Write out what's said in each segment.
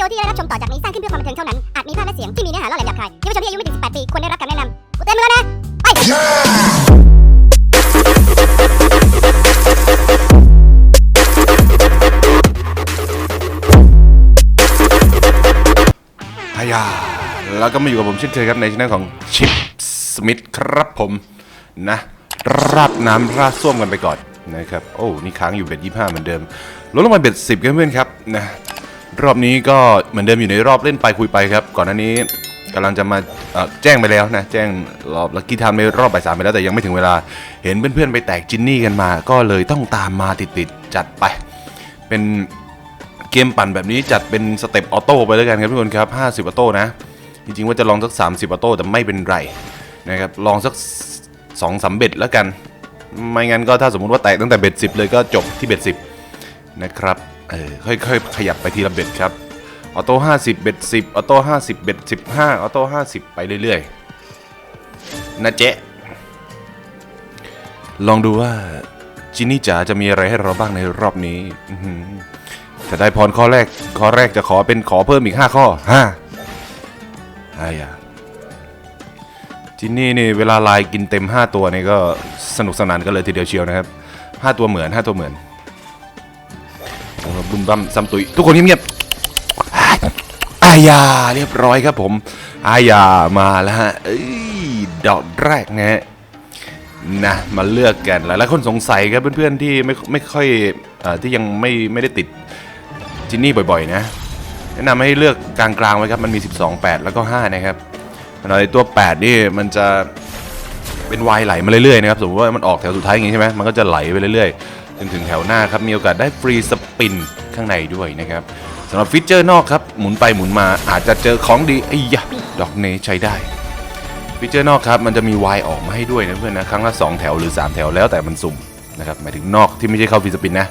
ดีโอที่ได้รับชมต่อจากนี้สร้างขึ้นเพื่อความบันเทิงเท่านั้น อาจมีภาพและเสียงที่มีเนื้อหาล่อแหลมหยาบคายเยาวชนที่อายุไม่ถึง 18 ปีควรได้รับคำแนะนำกูเต็มแล้วนะ ไป พยาแล้วก็มาอยู่กับผมเช่นเคยครับในช่องของชิปสมิธครับผมนะ ราดน้ำราดส้วมกันไปก่อนนะครับ โอ้ นี่ค้างอยู่เบ็ดยี่ห้าเหมือนเดิมลดลงมาเบ็ดสิบกันเพื่อนครับนะ รอบนี้ก็เหมือนเดิมอยู่ในรอบเล่นไปคุยไปครับ ก่อนหน้านี้กำลังจะมาแจ้งไปแล้วนะ แจ้งรอบลักกี้ไทม์ในรอบบ่ายสามไปแล้วแต่ยังไม่ถึงเวลา เห็นเพื่อนๆไปแตกจินนี่กันมา ก็เลยต้องตามมาติดๆจัดไป เป็นเกมปั่นแบบนี้จัดเป็นสเต็ปออโต้ไปแล้วกันครับทุกคนครับ 50ออโต้นะ จริงๆว่าจะลองสัก 30ออโต้แต่ไม่เป็นไรนะครับลองสัก2องสามเบ็ดแล้วกัน ไม่งั้นก็ถ้าสมมุติว่าแตกตั้งแต่เบ็ด10 เลยก็จบที่เบ็ด10 นะครับ เออค่อยๆขยับไปทีละเบ็ดครับออโต้50 เบ็ด 10 ออโต้50 เบ็ด 15 ออโต้50 ไปเรื่อยๆ นะเจ๊ลองดูว่าจินนี่จ๋าจะมีอะไรให้เราบ้างในรอบนี้จะได้พรข้อแรก ข้อแรกจะขอเป็นขอเพิ่มอีก 5 ข้อห้าไอ้ยาจินนี่นี่เวลาลายกินเต็ม 5 ตัวนี่ก็สนุกสนานกันเลยทีเดียวเชียวนะครับ 5 ตัวเหมือน 5 ตัวเหมือน บุญบัมซัมตุยทุกคนเงียบๆอายาเรียบร้อยครับผม อายามาแล้วฮะเอ้ยดอกแรกนะฮะนะมาเลือกกันหลายๆคนสงสัยครับเพื่อนๆที่ไม่ไม่ค่อยอที่ยังไม่ไม่ได้ติดจินนี่บ่อยๆ นะ แนะนำให้เลือกกลางๆไว้ครับมันมี 12 8 แล้วก็ 5 นะครับในตัว 8 นี่มันจะเป็นวายไหลมาเรื่อยๆนะครับสมมติว่ามันออกแถวสุดท้ายอย่างงี้ใช่ไหมมันก็จะไหลไปเรื่อยๆ จนถึงแถวหน้าครับ มีโอกาสได้ฟรีสปินข้างในด้วยนะครับสำหรับฟีเจอร์นอกครับ หมุนไปหมุนมาอาจจะเจอของดีไอ้ยะดอกเนใช้ได้ฟีเจอร์นอกครับมันจะมี Y ออกมาให้ด้วยนะเพื่อนนะครั้งละ2แถวหรือ 3 แถวแล้วแต่มันสุ่มนะครับหมายถึงนอกที่ไม่ใช่เข้าฟิสปินนะ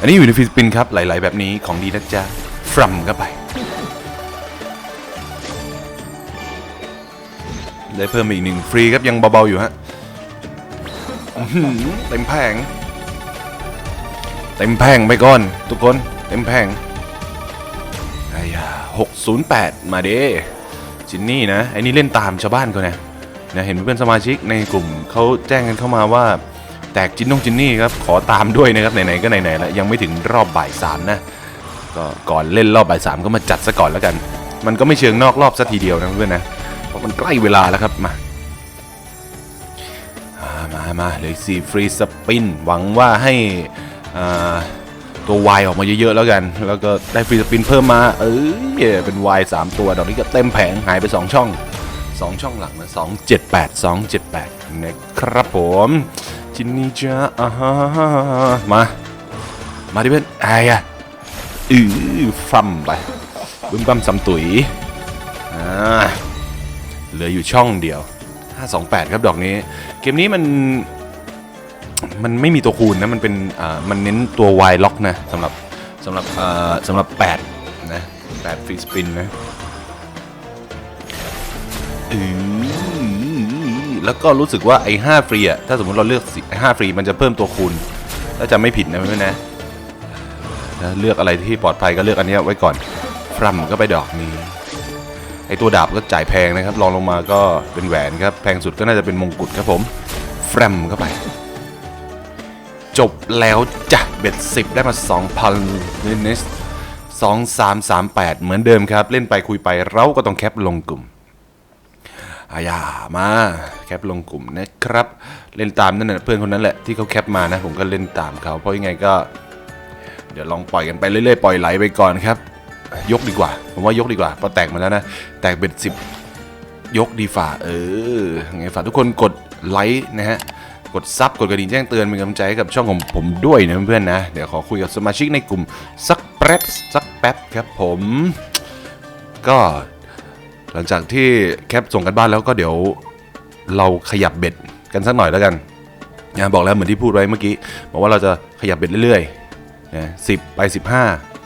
อันนี้อยู่ในฟิสปินครับหลาย ๆ แบบนี้ของดีนะจ๊ะฟรัมเข้าไป ได้เพิ่มอีกหนึ่งฟรีครับยังเบา ๆ อยู่ฮะ เต็มแผง เต็มแผงไปก่อน ทุกคน เต็มแผงไอ้ยา608มาเด้จินนี่นะไอ้นี่เล่นตามชาวบ้านเขาเนะนะเห็นเพื่อนสมาชิกในกลุ่มเขาแจ้งกันเข้ามาว่า แตกจินนงจินนี่ครับ ขอตามด้วยนะครับไหนๆก็ไหนๆแล้วยังไม่ถึงรอบบ่ายสามนะก็ก่อนเล่นรอบบ่ายสามก็มาจัดซะก่อนแล้วกัน มันก็ไม่เชิงนอกรอบซะทีเดียวนะเพื่อนนะเพราะมันใกล้เวลาแล้วครับมา มามาเหลยสี่ฟรีสปิน หวังว่าให้อ่าตัว Y ออกมาเยอะๆแล้วกัน แล้วก็ได้ฟรีสปินเพิ่มมา เออเป็น Y 3ตัวดอกนี้ก็เต็มแผงหายไป 2 ช่อง 2 ช่องหลังนะ278 278นะครับผมจินนี่จ้าอ่าฮมา มาดิเพื่อนไอ้อะอือฟัมไปบึ้มบัมซัมตุยอ่าเหลืออยู่ช่องเดียว 528 ครับดอกนี้ เกมนี้มันมันไม่มีตัวคูณนะ มันเป็นอ่ามันเน้นตัว Y ล็อกนะสำหรับสำหรับอ่าสำหรับ 8 นะ8ฟรีสปินนะอือแล้วก็รู้สึกว่าไอ้5ฟรีอะถ้าสมมติเราเลือกไอ้5ฟรีมันจะเพิ่มตัวคูณถ้าจะไม่ผิดนะเพื่อนนะเลือกอะไรที่ปลอดภัยก็เลือกอันนี้ไว้ก่อนฟรัมก็ไปดอกนี้ ไอตัวดาบก็จ่ายแพงนะครับรองลงมาก็เป็นแหวนครับแพงสุดก็น่าจะเป็นมงกุฎครับผมแฟรมเข้าไป จบแล้วจ้ะเบ็ดสิบได้มา 2,000นินิสสองสามสามแปดเหมือนเดิมครับ เล่นไปคุยไปเราก็ต้องแคปลงกลุ่มอาย่ามาแคปลงกลุ่มนะครับ เล่นตามนั่นแหละเพื่อนคนนั้นแหละที่เขาแคปมานะ ผมก็เล่นตามเขาเพราะยังไงก็ เดี๋ยวลองปล่อยกันไปเรื่อยๆ ปล่อยไหลไปก่อนครับ ยกดีกว่า ผมว่ายกดีกว่าพราะแตกมาแล้วนะ แตกเบ็ดสิบยกดีฝ่า เออไงฝ่าทุกคนกดไลค์นะฮะ กดซับกดกระดิ่งแจ้งเตือนเป็นกำลังใจให้กับช่องของผมด้วยนะเพื่อนๆนะ เดี๋ยวขอคุยกับสมาชิกในกลุ่มสักแป๊บสักแป๊บครับผม ก็หลังจากที่แคปส่งกันบ้านแล้วก็เดี๋ยวเราขยับเบ็ดกันสักหน่อยแล้วกันนะบอกแล้วเหมือนที่พูดไว้เมื่อกี้ บอกว่าเราจะขยับเบ็ดเรื่อยๆนะสิบไป15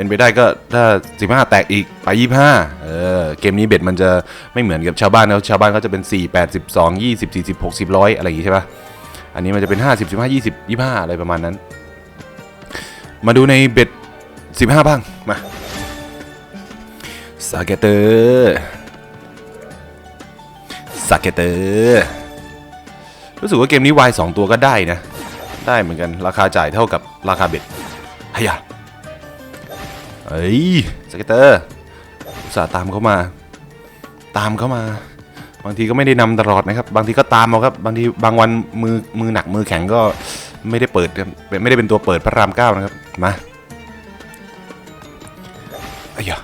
เป็นไปได้ก็ถ้า 15 แตกอีกไป 25 เออเกมนี้เบ็ดมันจะไม่เหมือนกับชาวบ้านเขาชาวบ้านเขาจะเป็น 4 8 12 20 40 60 100 อะไรอย่างงี้ใช่ปะอันนี้มันจะเป็น 50 15 20 25 อะไรประมาณนั้น มาดูในเบ็ด 15 บ้าง มาสเกตเตอร์สเกตเตอร์รู้สึกว่าเกมนี้วายสองตัวก็ได้นะ ได้เหมือนกันราคาจ่ายเท่ากับราคาเบ็ดฮยะ เอ้ยสเกตเตอร์อุตส่าห์ตามเขามา ตามเขามา บางทีก็ไม่ได้นำตลอดนะครับ บางทีก็ตามเอาครับ บางทีบางวันมือมือหนักมือแข็งก็ไม่ได้เปิดไม่ได้เป็นตัวเปิดพระรามเก้านะครับ มาไอ้ยะ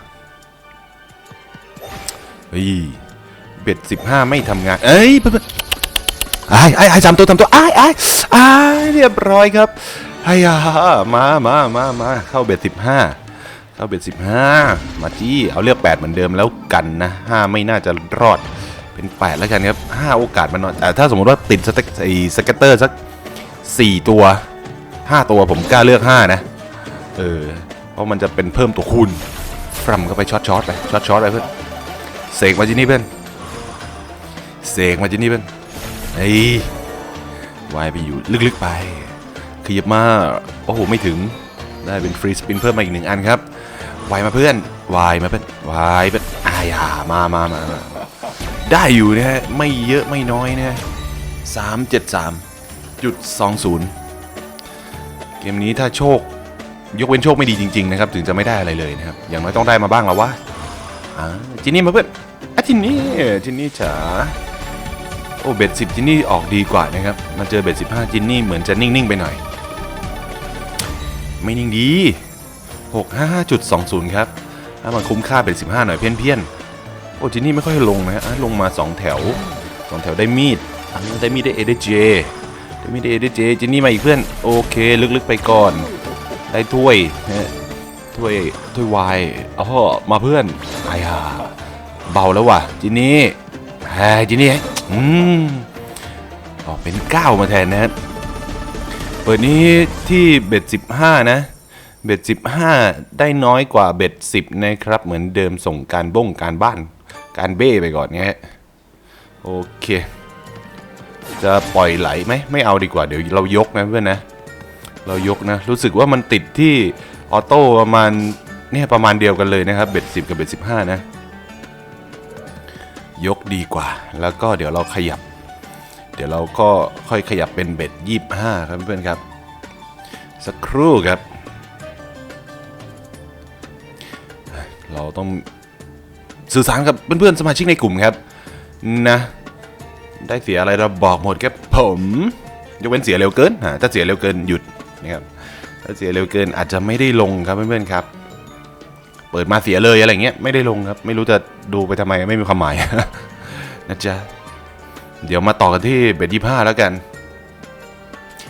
เฮ้ยเบ็ดสิบห้าไม่ทำงาน เอ้ยเพื่อนไอ้ไอ้ไอ้สามตัวสามตัวไอ้ไอ้ไอ้เรียบร้อยครับไอ้ยามามามามาเข้าเบ็ดสิบห้า เข้าเบ็ดสิบห้ามาจี้เอาเลือกแปดเหมือนเดิมแล้วกันนะห้าไม่น่าจะรอดเป็นแปดแล้วกันครับห้าโอกาสมันน้อยแต่ถ้าสมมติว่าติดสเต็กไอ้สเก็ตเตอร์สักสี่ตัวห้าตัวผมกล้าเลือกห้านะเออเพราะมันจะเป็นเพิ่มตัวคูณฟรัมเข้าไปช็อตช็อตไปช็อตช็อตไปเพื่อนเสกมาจินี่เพื่อนเสกมาจินี่เพื่อนเฮ้วายไปอยู่ลึกๆไปขยับมาโอ้โหไม่ถึงได้เป็นฟรีสปินเพิ่มมาอีกหนึ่งอันครับ วายมาเพื่อนวายมาเพื่อนวายเพื่อนอายามามามามาได้อยู่นะฮะไม่เยอะไม่น้อยนะฮะสามเจ็ดสามจุดสองศูนย์เกมนี้ถ้าโชคยกเว้นโชคไม่ดีจริง ๆ นะครับ ถึงจะไม่ได้อะไรเลยนะครับ อย่างน้อยต้องได้มาบ้างแล้ววะอ่าจินนี่มาเพื่อนอะจินนี่จินนี่จ๋าโอ้เบ็ดสิบจินนี่ออกดีกว่านะครับมาเจอเบ็ดสิบห้าจินนี่เหมือนจะนิ่งๆไปหน่อย ไม่นิ่งดี หกห้าจุดสองศูนย์ครับถ้ามันคุ้มค่าเบ็ดสิบห้าหน่อยเพี้ยนๆโอ้จินนี่ไม่ค่อยลงนะฮะลงมา 2 แถว 2 แถวได้มีดได้มีดได้เอเดเจได้มีดได้เอเดเจจินนี่มาอีกเพื่อน โอเค ลึกๆไปก่อน ได้ถ้วยฮะถ้วยถ้วยวายอ๋อมาเพื่อนไอ้ห่าเบาแล้วว่ะจินนี่ไอ้จินนี่อืมออกเป็น 9 มาแทนนะฮะเปิดนี้ที่เบ็ด15 นะ เบ็ด15 ได้น้อยกว่าเบ็ด10 นะครับ เหมือนเดิมส่งการบ้งการบ้าน การเบ้ไปก่อนเงี้ยโอเค จะปล่อยไหลไหมไม่เอาดีกว่าเดี๋ยวเรายกนะเพื่อนนะ เรายกนะ รู้สึกว่ามันติดที่ออโต้ประมาณเนี่ยประมาณเดียวกันเลยนะครับเบ็ด10 กับเบ็ด15 นะ ยกดีกว่า แล้วก็เดี๋ยวเราขยับ เดี๋ยวเราก็ค่อยขยับเป็นเบ็ด25 ครับเพื่อนครับ สักครู่ครับ เราต้องสื่อสารกับเพื่อนๆสมาชิกในกลุ่มครับนะ ได้เสียอะไรเราบอกหมดครับผมยกเว้นเสียเร็วเกินฮะถ้าเสียเร็วเกินหยุดนะครับถ้าเสียเร็วเกินอาจจะไม่ได้ลงครับเพื่อนๆครับ เปิดมาเสียเลยอะไรเงี้ยไม่ได้ลงครับ ไม่รู้จะดูไปทำไมไม่มีความหมายนะจ๊ะเดี๋ยวมาต่อกันที่เบ็ดยี่ห้าแล้วกัน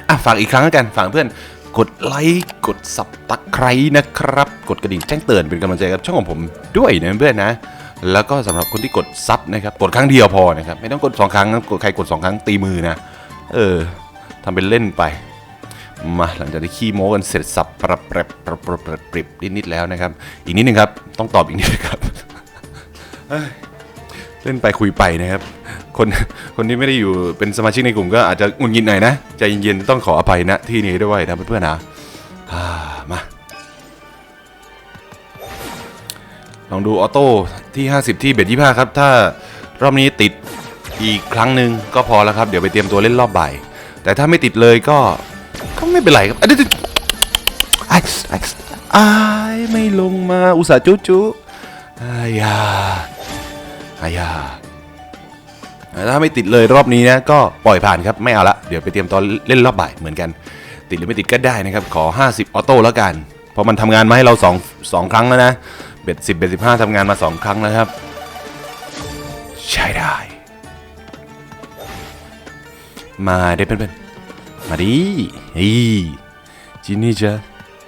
อะฝากอีกครั้งแล้วกันฝากเพื่อน กดไลค์กดสับตะไคร้นะครับ กดกระดิ่งแจ้งเตือนเป็นกำลังใจกับช่องของผมด้วยนะเพื่อนนะ แล้วก็สำหรับคนที่กดซับนะครับกดครั้งเดียวพอนะครับไม่ต้องกดสองครั้งนะกดใครกดสองครั้งตีมือนะ เออทำเป็นเล่นไปมาหลังจากที่ขี้โม้กันเสร็จสับปรับปรับปรับปรับปรับปริบนิดๆแล้วนะครับ อีกนิดนึงครับ ต้องตอบอีกนิดนึงครับเล่นไปคุยไปนะครับ คนคนที่ไม่ได้อยู่เป็นสมาชิกในกลุ่มก็อาจจะงุนงิดหน่อยนะใจเย็นๆต้องขออภัยนะที่นี้ด้วยนะเพื่อนๆนะามาลองดูออโต้ที่ 50 ที่เบ็ด25ครับ ถ้ารอบนี้ติดอีกครั้งหนึ่งก็พอแล้วครับ เดี๋ยวไปเตรียมตัวเล่นรอบบ่าย แต่ถ้าไม่ติดเลยก็ก็ไม่เป็นไรครับอะเดี๋ยวเดี๋ยวไอ้ไอ้ไอ้ไม่ลงมาอุตส่าห์จุ๊จุ๊อายาอายา ถ้าไม่ติดเลยรอบนี้นะก็ปล่อยผ่านครับไม่เอาละเดี๋ยวไปเตรียมตัวเล่นรอบบ่ายเหมือนกัน ติดหรือไม่ติดก็ได้นะครับขอ 50ออโต้แล้วกันเพราะมันทำงานมาให้เรา2 2ครั้งแล้วนะเบ็ด10เบ็ด15ทำงานมา 2 ครั้งแล้วครับ ใช้ได้ มาได้เพื่อนๆมาดิเฮ้ยจินนี่จ้ะ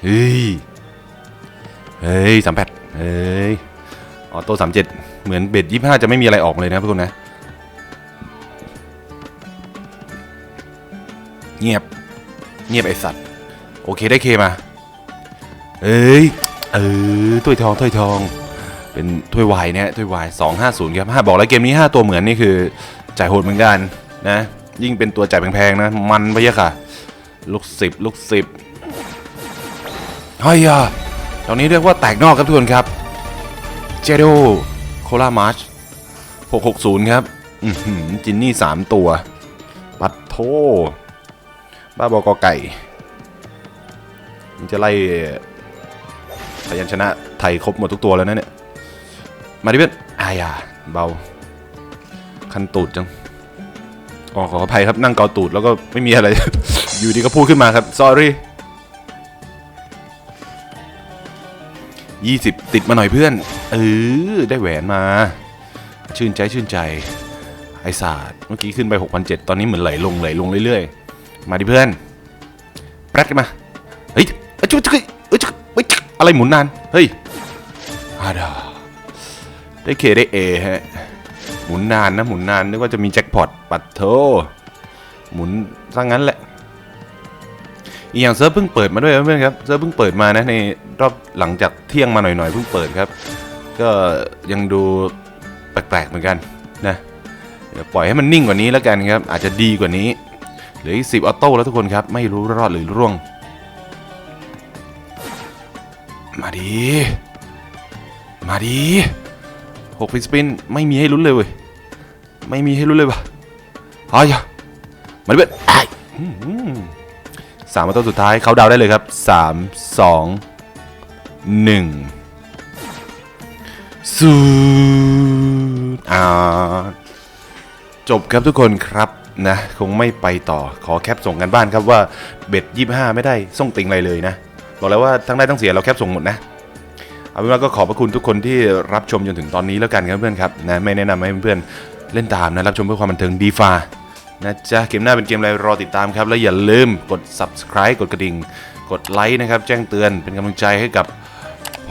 เฮ้ยเฮ้ยสามแปดเฮ้ยออโต้สามเจ็ดเหมือนเบ็ดยี่ห้าจะไม่มีอะไรออกเลยนะทุกคนนะ เงียบ เงียบไอสัตว์ โอเคได้เคมา เอ้ย เออถ้วยทองถ้วยทอง เป็นถ้วยวายเนี่ยถ้วยวายสองห้าศูนย์ครับห้าบอกแล้วเกมนี้ห้าตัวเหมือนนี่คือ จ่ายโหดเหมือนกันนะ ยิ่งเป็นตัวจ่ายแพงๆนะ มันไปเยอะค่ะ ลูกสิบลูกสิบเฮ้ยอะตอนนี้เรียกว่าแตกนอกครับทุกคนครับ เจโดโคลามาร์ช660 ครับจินนี่ 3 ตัว ปัดโท บ้าบอกอไก่มันจะไล่พยัญชนะไทยครบหมดทุกตัวแล้วนะเนี่ย มาดิเพื่อนอายาเบา คันตูดจังอ๋อขออภัยครับนั่งเกาตูดแล้วก็ไม่มีอะไร อยู่ดีก็พูดขึ้นมาครับ sorry 20ติดมาหน่อยเพื่อน เออ ได้แหวนมา ชื่นใจชื่นใจ ไอศาสตร์เมื่อกี้ขึ้นไป 6,700 ตอนนี้เหมือนไหลลงไหลลงเรื่อยๆ มาดิเพื่อนแปรดกันมา เฮ้ยเอ้ยจุ๊กจุ๊กเอ้ยจุ๊กเอ้ยจุ๊กอะไรหมุนนาน เฮ้ยอาดาได้เคได้เอฮะ หมุนนานนะหมุนนานนึกว่าจะมีแจ็คพอตปัดโทหมุนซะงั้นแหละอีกอย่างเซิร์ฟเพิ่งเปิดมาด้วยนเพื่อนครับเซิร์ฟเพิ่งเปิดมานะในรอบหลังจากเที่ยงมาหน่อยๆเพิ่งเปิดครับ ก็ยังดูแปลกๆเหมือนกันนะเดี๋ยวปล่อยให้มันนิ่งกว่านี้แล้วกันครับ อาจจะดีกว่านี้ เหลืออีกสิบออโต้แล้วทุกคนครับ ไม่รู้รอดหรือร่วง มาดี มาดีหกฟิสปินไม่มีให้ลุ้นเลยเว้ย ไม่มีให้ลุ้นเลยว่ะอ้ยมาดิเว้ยไอ้อื้อหือสามออโต้สุดท้ายเขาดาวได้เลยครับสามสองหนึ่งศูอ่าจบครับทุกคนครับ นะ คงไม่ไปต่อขอแคปส่งกันบ้านครับว่าเบ็ดยี่ห้าไม่ได้ส่งติงอะไรเลยนะ บอกแล้วว่าทั้งได้ทั้งเสียเราแคปส่งหมดนะเอาเป็นว่าก็ขอบพระคุณทุกคนที่รับชมจนถึงตอนนี้แล้วกันครับเพื่อนครับนะไม่แนะนำให้เพื่อนเล่นตามนะรับชมเพื่อความบันเทิงดีฟานะจ๊ะเกมหน้าเป็นเกมอะไรรอติดตามครับ แล้วอย่าลืมกด subscribe กดกระดิ่ง กดไลค์นะครับ แจ้งเตือนเป็นกำลังใจให้กับ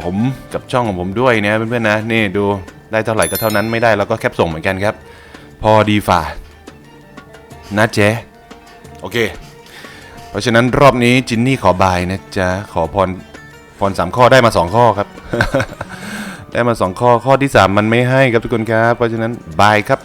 ผมกับช่องของผมด้วยนะเพื่อนๆนะนี่ดูได้เท่าไหร่ก็เท่านั้นไม่ได้เราก็แคปส่งเหมือนกันครับ พอดีฝ่า นะเจ๊โอเค เพราะฉะนั้นรอบนี้จินนี่ขอบายนะจ๊ะ ขอพรพรสามข้อได้มาสองข้อครับ ได้มาสองข้อข้อที่สามมันไม่ให้ครับทุกคนครับ เพราะฉะนั้นบายครับ